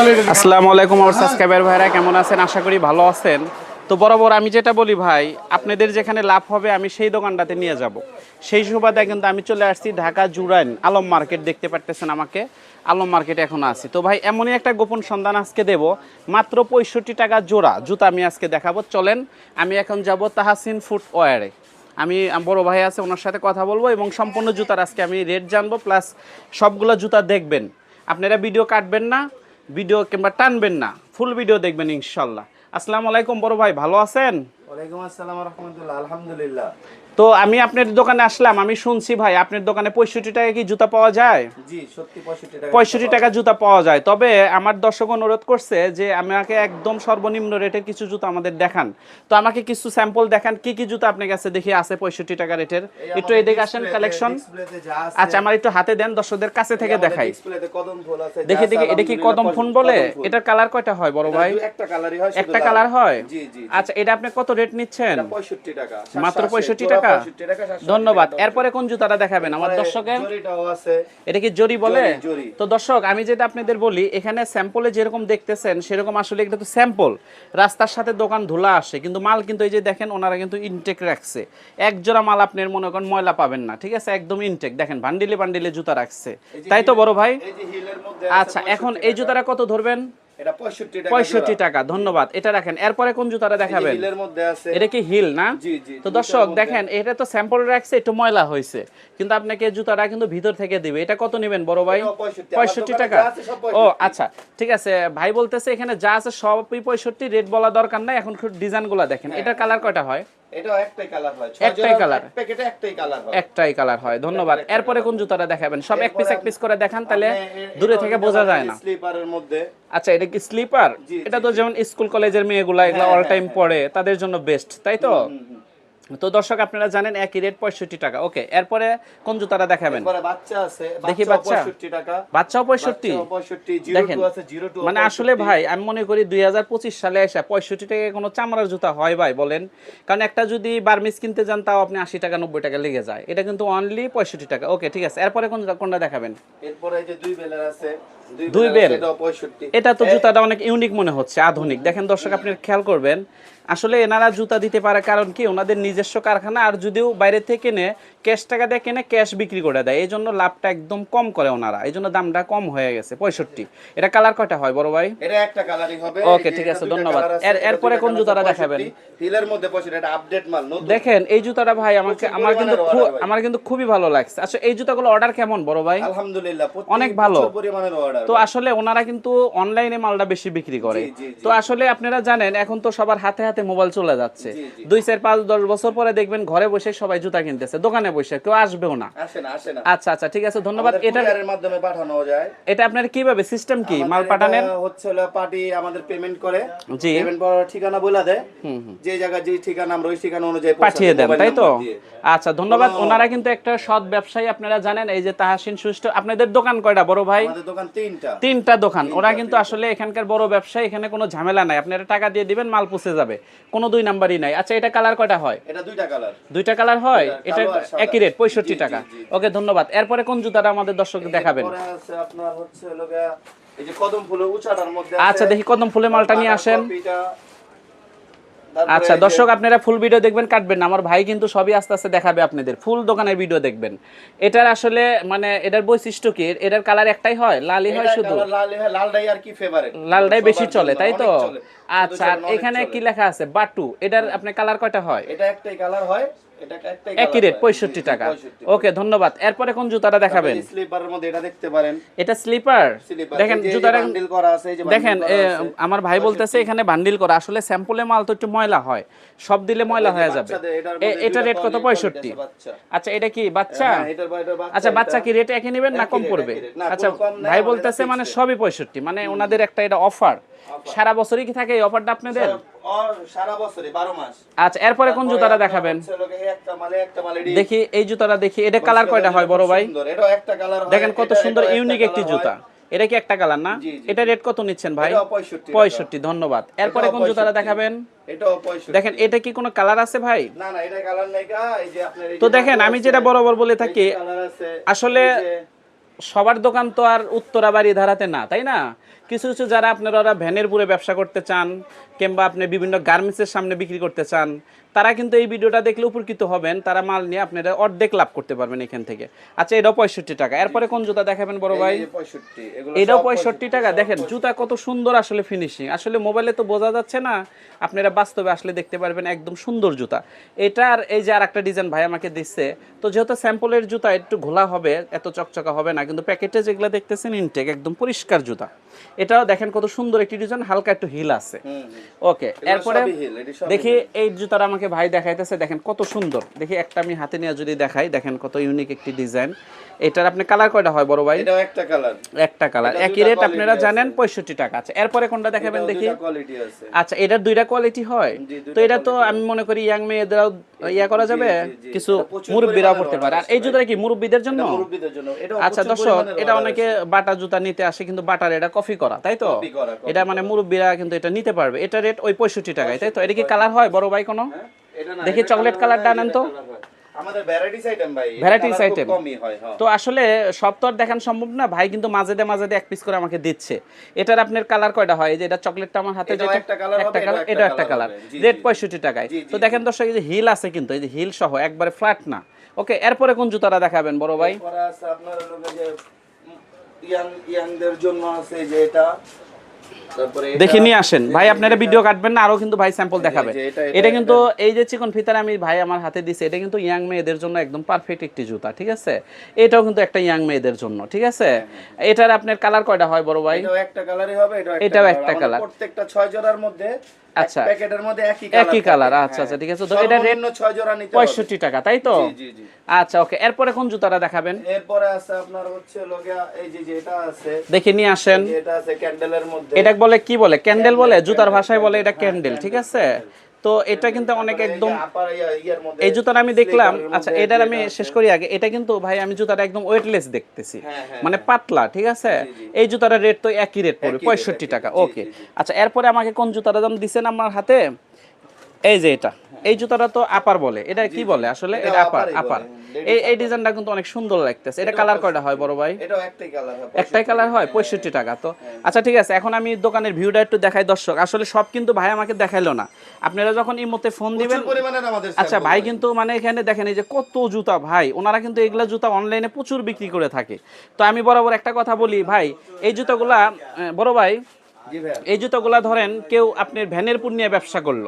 আসসালামু আলাইকুম আমার সাবস্ক্রাইবার ভাইরা, কেমন আছেন? আশা করি ভালো আছেন। তো বরাবর আমি যেটা বলি ভাই, আপনাদের যেখানে লাভ হবে, আমি সেই দোকানটাতে নিয়ে যাব। সেই সুবাদে কিন্তু আমি চলে আসছি ঢাকা জুরাইন আলম মার্কেট, দেখতে পারতেছেন আমাকে। আলম মার্কেটে এখন আছি। তো ভাই, এমনই একটা গোপন সন্ধান আজকে দেব। মাত্র পঁয়ষট্টি টাকা জোড়া, জুতা আমি আজকে দেখাবো। চলেন, আমি এখন যাব তাহাসিন ফুট ওয়ারে। আমি, আম- বড় ভাই আছে, ওনার সাথে কথা বলব এবং সম্পূর্ণ জুতার আজকে আমি রেট জানব, প্লাস সবগুলো জুতা দেখবেন। আপনারা ভিডিও কাটবেন না ভিডিও কিংবা টানবেন না। ফুল ভিডিও দেখবেন ইনশাল্লাহ। আসসালামু আলাইকুম বড় ভাই ভালো আছেন? ওয়ালাইকুম আসসালাম রহমতুল্লাহ আলহামদুলিল্লাহ। তো আমি আপনার দোকানে আসলাম আমি শুনছি ভাই আপনার দোকানে পঁয়ষট্টি টাকা কি জুতা পাওয়া যায়? জি সত্যি পঁয়ষট্টি টাকা পঁয়ষট্টি টাকা জুতা পাওয়া যায়। তবে আমার দর্শক অনুরোধ করছে যে আমাকে একদম সর্বনিম্ন রেটের কিছু জুতা আমাদের দেখান। তো আমাকে কিছু স্যাম্পল দেখান কি কি জুতা আপনার কাছে দেখি আছে পঁয়ষট্টি টাকা রেটের? একটু এদিকে আসেন কালেকশন আচ্ছা আমার একটু হাতে দেন দর্শকদের কাছে থেকে দেখাই। দেখি দেখি এটা কি কদম ফোন বলে? এটার কালার কয়টা হয় বড় ভাই? একটা কালারই হয় একটা কালার হয়? আচ্ছা এটা আপনি কত রেট নিচ্ছেন? এটা 65 টাকা মাত্র 780 65 জোড়া টাকা? 65 টাকা 780 ধন্যবাদ। এরপরে কোন জুতাটা দেখাবেন? আমার দর্শকের? এটা কি জরি বলে। তো দর্শক আমি যেটা আপনাদের বলি এখানে স্যাম্পলে যেরকম দেখতেছেন সেরকম আসলে এটা তো স্যাম্পল রাস্তার সাথে দোকান ধুলা আসে কিন্তু মাল কিন্তু এই যে দেখেন ওনারা কিন্তু ইনটেক রাখছে। এক জোড়া মাল আপনার মনে করেন ময়লা পাবেন না ঠিক আছে? একদম ইনটেক দেখেন বান্ডিলে বান্ডিলে জুতা রাখছে। তাই তো বড় ভাই? আচ্ছা এখন এই জুতাটা কত ধরবেন? এটা 65 টাকা ধন্যবাদ। এটা রাখেন এরপরে কোন জুতাটা দেখাবেন? হিলের মধ্যে আছে। এটা কি হিল না? জি, জি, তো দর্শক দেখেন এটা তো স্যাম্পল রাখছে একটু ময়লা হয়েছে। কিন্তু আপনাকে জুতাটা কিন্তু ভিতর থেকে দিবে। এটা কত নেবেন বড় ভাই? 65 পঁয়ষট্টি। টাকা। ও আচ্ছা ঠিক আছে। ভাই বলতেছে এখানে যা আছে সবই পঁয়ষট্টি রেট বলা দরকার নাই। এখন ডিজাইনগুলা দেখেন। এটার কালার কয়টা হয়? এটাও একটাই কালার হয়। একটাই colour। প্যাকেটে একটাই কালার হয়। একটাই কালার হয়। ধন্যবাদ। এরপরে কোন জুতাটা দেখাবেন? সব এক পিস এক পিস করে দেখান তাহলে দূরে থেকে বোঝা যায় না। স্লিপারের মধ্যে আচ্ছা এটা কি স্লিপার? এটা তো যেমন স্কুল কলেজের মেয়েগুলা এগুলা অল টাইম পড়ে তাদের জন্য বেস্ট তাই তো। তো দর্শক আপনারা জানেন একই রেট পঁয়ষট্টি টাকা। ওকে এরপরে কোন জুতাটা দেখাবেন? বাচ্চা আছে দেখি বাচ্চা। টাকা। বাচ্চাও পঁয়ষট্টি? বাচ্চাও 65 জিরো দেখেন। মানে আসলে ভাই আমি মনে করি দুই সালে এসে পঁয়ষট্টি টাকা কোনো চামড়ার জুতা হয় ভাই বলেন। কারণ একটা যদি বার্মিস কিনতে যান তাও আপনি আশি টাকা নব্বই টাকা লেগে যায়। এটা কিন্তু অনলি পঁয়ষট্টি টাকা। ওকে ঠিক আছে। এরপরে কোন কোনটা দেখাবেন? এরপরে যে দুই বেলের আছে দুই বেল? আছে, এটাও 65 এটা তো জুতাটা অনেক ইউনিক মনে হচ্ছে আধুনিক। দেখেন দর্শক আপনি খেয়াল করবেন আসলে এনারা জুতা দিতে পারে কারণ কি ওনাদের নিজস্ব কারখানা আর যদিও বাইরে থেকে কেনে ক্যাশ টাকা দিয়ে কেনে ক্যাশ বিক্রি করে দেয় এই জন্য লাভটা একদম কম করে ওনারা এই জন্য দামটা কম হয়ে গেছে পঁয়ষট্টি এটা কালার কয়টা হয় বড় ভাই এটা একটা কালারই হবে ওকে, ঠিক আছে, ধন্যবাদ। এর- এরপরে কোন জুতাটা দেখাবেন? হিলের মধ্যে 65 এটা আপডেট মাল নতুন দেখেন এই জুতাটা ভাই আমাকে আমার কিন্তু। আমার কিন্তু খুবই ভালো লাগছে আচ্ছা এই জুতাগুলো অর্ডার কেমন বড় ভাই আলহামদুলিল্লাহ অনেক ভালো। পরিমাণের অর্ডার তো আসলে ওনারা কিন্তু অনলাইনে মালটা বেশি বিক্রি করে। তো আসলে আপনারা জানেন এখন তো সবার হাতে হাতে মোবাইল চলে যাচ্ছে। দুই চার পাঁচ দশ বছর পরে দেখবেন ঘরে বসে সবাই জুতা কিনতেছে দোকানে বসে কেউ আসবেও না। আচ্ছা আচ্ছা ঠিক আছে ধন্যবাদ। এটা মাধ্যমে পাঠানো যায়। এটা আপনার কীভাবে? সিস্টেম কি? মাল পাঠানের হচ্ছে পার্টি আমাদের পেমেন্ট করে। জি। পেমেন্ট করার ঠিকানা বলে দেয়। যে জায়গা যে ঠিকানা আমরা ওই ঠিকানা অনুযায়ী পাঠিয়ে দেন তাই তো? আচ্ছা ধন্যবাদ। ওনারা কিন্তু একটা সৎ ব্যবসায়ী আপনারা জানেন এই যে তাহাসিন সুষ্ঠ। আপনাদের দোকান কয়টা বড় ভাই? আমাদের দোকান তিনটা। তিনটা দোকান। ওরা কিন্তু আসলে এখানকার বড় ব্যবসায়ী এখানে কোনো ঝামেলা নাই। আপনারা টাকা দিয়ে দিবেন মাল পুষে যাবে। কোনো দুই নাম্বারই নাই। আচ্ছা এটা কালার কয়টা হয়? এটা দুইটা কালার দুইটা কালার হয়? এটা। একই রেট পঁয়ষট্টি টাকা। ওকে ধন্যবাদ। এরপরে কোন জুতাটা আমাদের দর্শক দেখাবেন? আপনার হচ্ছে হলো এই যে কদম ফুলের উচাটার মধ্যে আচ্ছা দেখি কদম ফুলের মালটা নিয়ে আসেন। আচ্ছা দর্শক আপনারা ফুল ভিডিও দেখবেন কাটবেন না। আমার ভাই কিন্তু সবই আস্তে আস্তে দেখাবে আপনাদের। ফুল দোকানের ভিডিও দেখবেন। এটার আসলে মানে এটার বৈশিষ্ট্য কি? এটার কালার একটাই হয়? লালই হয় শুধু? লালটাই আর কি ফেভারিট লালটাই বেশি চলে তাই তো? আচ্ছা এখানে কি লেখা আছে? বাটু। এটার আপনার কালার কয়টা হয়? এটা একটাই কালার হয়। একই রেট পঁয়ষট্টি টাকা। ওকে ধন্যবাদ। এরপরে কোন জুতাটা দেখাবেন? স্লিপারের মধ্যে এটা দেখতে পারেন। এটা স্লিপার দেখেন জুতাটা বান্ডিল করা আছে দেখেন। আমার ভাই বলতেছে এখানে বান্ডিল করা। আসলে স্যাম্পলে মাল তো একটু ময়লা হয়। সব দিলে ময়লা হয়ে যাবে। এটা রেট কত? পঁয়ষট্টি। আচ্ছা এটা কি বাচ্চা? হ্যাঁ, আচ্ছা বাচ্চা কি রেটে একই নেবেন না কম পড়বে? আচ্ছা ভাই বলতেছে মানে সবই পঁয়ষট্টি। মানে ওনাদের একটা এটা অফার সারা বছরই কি থাকে এই অফারটা আপনাদের? সারা বছরে 12 মাস। আচ্ছা এরপরে কোন জুতাটা দেখাবেন। দেখি এই জুতাটা দেখি এটা কালার কয়টা হয় বড় ভাই? সুন্দর, এটাও একটা কালার হয় দেখেন কত সুন্দর ইউনিক একটি জুতা। এটা কি একটা কালার না? এটা রেট কত নিচ্ছেন ভাই? এটাও 65 পঁয়ষট্টি ধন্যবাদ। এরপরে কোন জুতাটা দেখাবেন? এটাও 65 দেখেন এটা কি কোনো কালার আছে ভাই? না না এটা কালার নাই কা এই যে আপনার এই তো দেখেন আমি যেটা বরাবর বলে থাকি আসলে সবার দোকান তো আর উত্তরা বাড়ি ধারাতে না, তাই না? কিছু কিছু যারা আপনারা ওরা ভ্যানের পুরে ব্যবসা করতে চান, কিংবা আপনি বিভিন্ন গার্মেন্টসের সামনে বিক্রি করতে চান তারা কিন্তু এই ভিডিওটা দেখলে উপকৃত হবেন তারা মাল নিয়ে আপনারা অর্ধেক লাভ করতে পারবেন এখান থেকে। আচ্ছা এটাও পঁয়ষট্টি টাকা। এরপরে কোন জুতা দেখাবেন বড় ভাই? এই যে 65 এগুলো এটাও পঁয়ষট্টি টাকা। দেখেন জুতা কত সুন্দর আসলে ফিনিশিং আসলে মোবাইলে তো বোঝা যাচ্ছে না আপনারা বাস্তবে আসলে দেখতে পারবেন একদম সুন্দর জুতা। এটার এই যে আর একটা ডিজাইন ভাই আমাকে দিচ্ছে তো যেহেতু স্যাম্পলের জুতা একটু ঘোলা হবে এত চকচকা হবে না কিন্তু প্যাকেটে যেগুলো দেখতেছেন ইনটেক একদম পরিষ্কার জুতা। এটাও দেখেন কত সুন্দর একটি ডিজাইন হালকা একটু হিল আছে। ওকে এরপরে দেখি এই জুতাটা আমাকে ভাই দেখাইতেছে দেখেন কত সুন্দর। দেখি একটা আমি হাতে নিয়ে যদি দেখাই দেখেন কত ইউনিক একটি ডিজাইন এটার আপনি কালার কয়টা হয় বড় ভাই? এটাও একটা কালার একটা কালার একই রেট আপনারা জানেন পঁয়ষট্টি টাকা আছে। এরপরে কোনটা দেখাবেন দেখি। কোয়ালিটি আছে। আচ্ছা এটার দুইটা কোয়ালিটি হয়? তো এটা তো আমি মনে করি ইয়াং মেয়েদেরও ইয়া করা যাবে। কিছু প্রচুর পড়তে পারে। আর এই জুতাটা কি মুরব্বীদের জন্য? আচ্ছা দর্শক এটা অনেকে বাটা জুতা নিতে আসে কিন্তু বাটার এটা কফি করা তাই তো? এটা মানে মুরব্বীরা কিন্তু এটা নিতে পারবে। এটা রেট ওই পঁয়ষট্টি টাকায় তাই তো? এটা কি কালার হয়? বড় ভাই কোনো? হ্যাঁ? দেখি চকলেট কালার কালারটা আনেন তো। আমাদের ভ্যারাইটিস আইটেম ভাই। কমই হয় তো আসলে সব তো আর দেখান সম্ভব না ভাই কিন্তু মাঝে দে মাঝে এক পিস করে আমাকে দিচ্ছে। এটার আপনার কালার কয়টা হয়? যে এটা চকলেটটা আমার হাতে যেটা একটা কালার এটা একটা কালার। রেট জি। পঁয়ষট্টি টাকায়। তো দেখেন দর্শক এই যে হিল আছে কিন্তু এই যে হিল সহ একবারে ফ্ল্যাট না। ওকে এরপরে কোন জুতাটা দেখাবেন বড় ভাই? আপনার ইয়াং ইয়াংদের জন্য আছে যে এটা- দেখে নিয়ে আসেন। ভাই আপনারা ভিডিও কাটবেন না আরও কিন্তু ভাই স্যাম্পল দেখাবে। এটা- কিন্তু এই যে চিকন ফিতার আমি ভাই আমার হাতে দিছে এটা কিন্তু ইয়াং মেয়েদের জন্য একদম পারফেক্ট একটি জুতা ঠিক আছে? এটাও কিন্তু একটা ইয়াং মেয়েদের জন্য ঠিক আছে? এটার আপনার কালার কয়টা হয় বড় ভাই? এটাও একটা কালারই হবে এটাও একটা আমাদের প্রত্যেকটা ছয় জোড়ার মধ্যে আচ্ছা। প্যাকেটের মধ্যে একই একই কালার আচ্ছা আচ্ছা ঠিক আছে। তো এটা রেট সর্বনিম্ন ছয় জোড়া নিতে হবে। পঁয়ষট্টি টাকা তাই তো? জি জি আচ্ছা ওকে। এরপরে কোন জুতাটা দেখাবেন? এরপরে আছে আপনার হচ্ছে এই যে যে এটা আছে। দেখে নিয়ে আসেন। এটা আছে ক্যান্ডেলের মধ্যে। এটা বলে কি বলে? ক্যান্ডেল বলে জুতার ভাষায় বলে এটা হ্যাঁ, ক্যান্ডেল ঠিক আছে? তো এটা কিন্তু অনেক যে একদম ইয়া- এই জুতাটা আমি দেখলাম। আচ্ছা এটার আমি শেষ করি আগে। এটা কিন্তু ভাই আমি জুতাটা একদম ওয়েটলেস দেখতেছি। হ্যাঁ, হ্যাঁ, মানে পাতলা ঠিক আছে? এই জুতাটার রেট তো একই রেট পড়বে পঁয়ষট্টি টাকা ওকে। আচ্ছা এরপরে আমাকে কোন জুতাটা দাম দিছেন আমার হাতে? এই যে এটা এই জুতাটা তো আপার বলে। এটা কি বলে আসলে? এটা আপার আপার এই এই ডিজাইনটা কিন্তু অনেক সুন্দর লাগতেছে। এটা কালার কয়টা হয় বড় ভাই? এটাও একটাই কালার হবে একটাই কালার হয়? পঁয়ষট্টি টাকা তো। আচ্ছা ঠিক আছে। এখন আমি দোকানের ভিউটা একটু দেখাই। দর্শক আসলে সব কিন্তু ভাই আমাকে দেখাইলো না। আপনারা যখন এই মতে ফোন দিবেন প্রচুর পরিমাণের আমাদের আচ্ছা ভাই কিন্তু মানে এখানে দেখেন এই যে কত জুতা ভাই। ওনারা কিন্তু এগুলা জুতা অনলাইনে প্রচুর বিক্রি করে থাকে। তো আমি বরাবর একটা কথা বলি ভাই এই জুতাগুলা বড় ভাই এই জুতাগুলা ধরেন কেউ আপনার ভ্যানের পুর নিয়ে ব্যবসা করল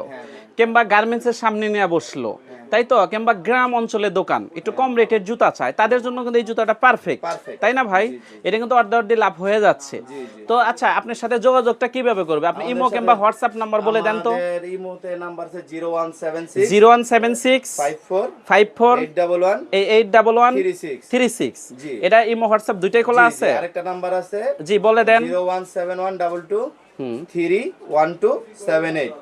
কিংবা গার্মেন্টসের সামনে নিয়ে বসল তাই তো? কিংবা গ্রাম অঞ্চলে দোকান একটু কম রেটের জুতা চায় তাদের জন্য কিন্তু এই জুতাটা পারফেক্ট তাই না ভাই? এটা কিন্তু অর্ধ অর্ধে লাভ হয়ে যাচ্ছে। তো আচ্ছা আপনার সাথে যোগাযোগটা কীভাবে করবে? আপনি ইমো কিংবা হোয়াটসঅ্যাপ নাম্বার বলে দেন তো। ইমোতে নাম্বার আছে 0176 zero one seven six 54 five four 811 এই eight double one 36 three six এটা ইমো হোয়াটসঅ্যাপ দুইটাই খোলা আছে? আরেকটা নাম্বার আছে জি বলে দেন। 01712 31278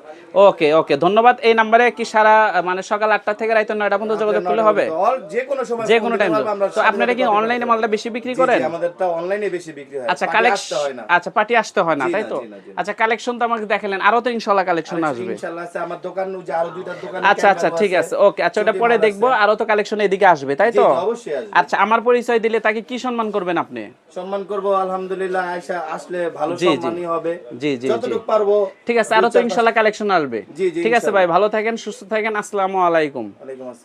ওকে ওকে ধন্যবাদ। এই নাম্বারে কি সারা মানে সকাল আটটা থেকে রাত নয়টা পর্যন্ত যোগাযোগ করলে হবে? যে কোনো সময় যে কোনো টাইম তো আপনারা কি অনলাইনে মালটা বেশি বিক্রি করেন? আমাদেরটা অনলাইনে বেশি বিক্রি হয় আচ্ছা কালেকশন আচ্ছা পার্টি আসতে হয় না তাই তো। আচ্ছা কালেকশন তো আমাকে দেখালেন আরও তো ইনশাল্লাহ কালেকশন আসবে। ইনশাআল্লাহ আছে আমার দোকান যে আরও দুইটা দোকান আচ্ছা আচ্ছা ঠিক আছে। ওকে আচ্ছা ওটা পরে দেখব আরও তো কালেকশন এদিকে আসবে তাই তো? অবশ্যই আসবে। আচ্ছা আমার পরিচয় দিলে তাকে কি সম্মান করবেন আপনি? সম্মান করব আলহামদুলিল্লাহ আসলে ভালো। সম্মানই হবে। জি, জি। যতটুকু পারব ঠিক আছে আরও তো ইনশাল্লাহ কালেকশন আসবে। ঠিক আছে ভাই ভালো থাকেন সুস্থ থাকেন আসসালামু আলাইকুম। ওয়ালাইকুম আসসালাম।